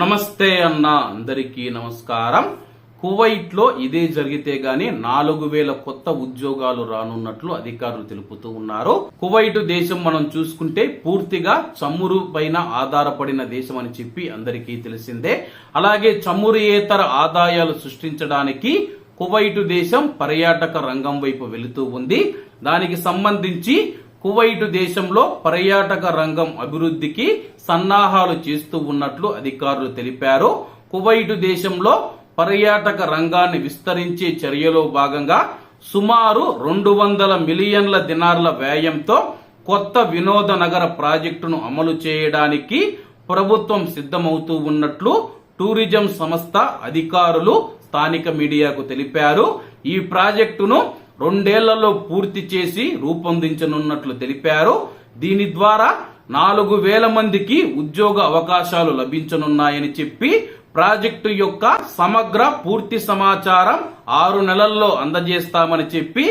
నమస్తే అన్న అందరికీ నమస్కారం. కువైట్లో ఇదే జరిగితే గాని నాలుగు వేల కొత్త ఉద్యోగాలు రానున్నట్లు అధికారులు తెలుపుతూ ఉన్నారు. కువైట్ దేశం మనం చూసుకుంటే పూర్తిగా చమురు పైన ఆధారపడిన దేశం అని చెప్పి అందరికీ తెలిసిందే. అలాగే చమురుయేతర ఆదాయాలు సృష్టించడానికి కువైట్ దేశం పర్యాటక రంగం వైపు వెళుతూ ఉంది. దానికి సంబంధించి కువైట్ దేశంలో పర్యాటక రంగం అభివృద్ధికి సన్నాహాలు చేస్తూ ఉన్నట్లు అధికారులు తెలిపారు. కువైట్ దేశంలో పర్యాటక రంగాన్ని విస్తరించే చర్యలో భాగంగా సుమారు రెండు వందల మిలియన్ల దినార్ల వ్యయంతో కొత్త వినోద నగర ప్రాజెక్టును అమలు చేయడానికి ప్రభుత్వం సిద్ధమవుతూ ఉన్నట్లు టూరిజం సంస్థ అధికారులు స్థానిక మీడియాకు తెలిపారు. ఈ ప్రాజెక్టును రెండేళ్ళలో పూర్తి చేసి రూపొందించనున్నట్లు తెలిపారు. దీని ద్వారా నాలుగు వేల మందికి ఉద్యోగ అవకాశాలు లభించనున్నాయని చెప్పి ప్రాజెక్టు యొక్క సమగ్ర పూర్తి సమాచారం ఆరు నెలల్లో అందజేస్తామని చెప్పి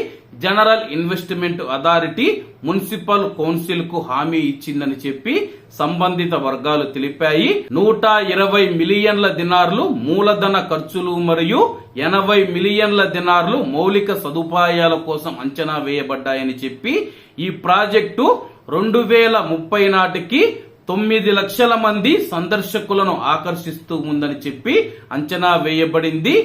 జనరల్ ఇన్వెస్ట్మెంట్ అథారిటీ మున్సిపల్ కౌన్సిల్కు హామీ ఇచ్చిందని చెప్పి సంబంధిత వర్గాలు తెలిపాయి. నూట ఇరవై మిలియన్ల దినార్లు మూలధన ఖర్చులు మరియు ఎనభై మిలియన్ల దినార్లు మౌలిక సదుపాయాల కోసం అంచనా వేయబడ్డాయని చెప్పి ఈ ప్రాజెక్టు రెండు వేల ముప్పై నాటికి తొమ్మిది లక్షల మంది సందర్శకులను ఆకర్షిస్తూ ఉందని చెప్పి అంచనా వేయబడింది.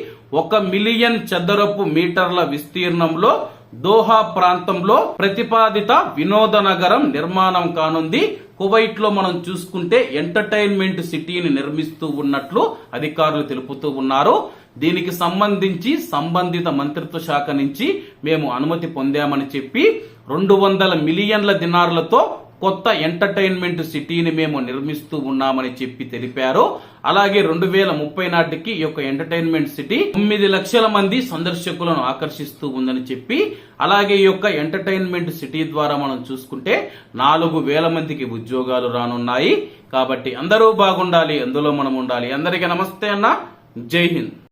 ఒక మిలియన్ చదరపు మీటర్ల విస్తీర్ణంలో దోహా ప్రాంతంలో ప్రతిపాదిత వినోద నగరం నిర్మాణం కానుంది. కువైట్లో మనం చూసుకుంటే ఎంటర్టైన్మెంట్ సిటీని నిర్మిస్తూ ఉన్నట్లు అధికారులు తెలుపుతూ ఉన్నారు. దీనికి సంబంధించి సంబంధిత మంత్రిత్వ శాఖ నుంచి మేము అనుమతి పొందామని చెప్పి రెండు వందల మిలియన్ల దినార్లతో కొత్త ఎంటర్టైన్మెంట్ సిటీని మేము నిర్మిస్తూ ఉన్నామని చెప్పి తెలిపారు. అలాగే రెండు వేల ముప్పై నాటికి ఈ యొక్క ఎంటర్టైన్మెంట్ సిటీ తొమ్మిది లక్షల మంది సందర్శకులను ఆకర్షిస్తూ ఉందని చెప్పి అలాగే ఈ యొక్క ఎంటర్టైన్మెంట్ సిటీ ద్వారా మనం చూసుకుంటే నాలుగు వేల మందికి ఉద్యోగాలు రానున్నాయి. కాబట్టి అందరూ బాగుండాలి అందులో మనం ఉండాలి. అందరికీ నమస్తే అన్న. జై హింద్.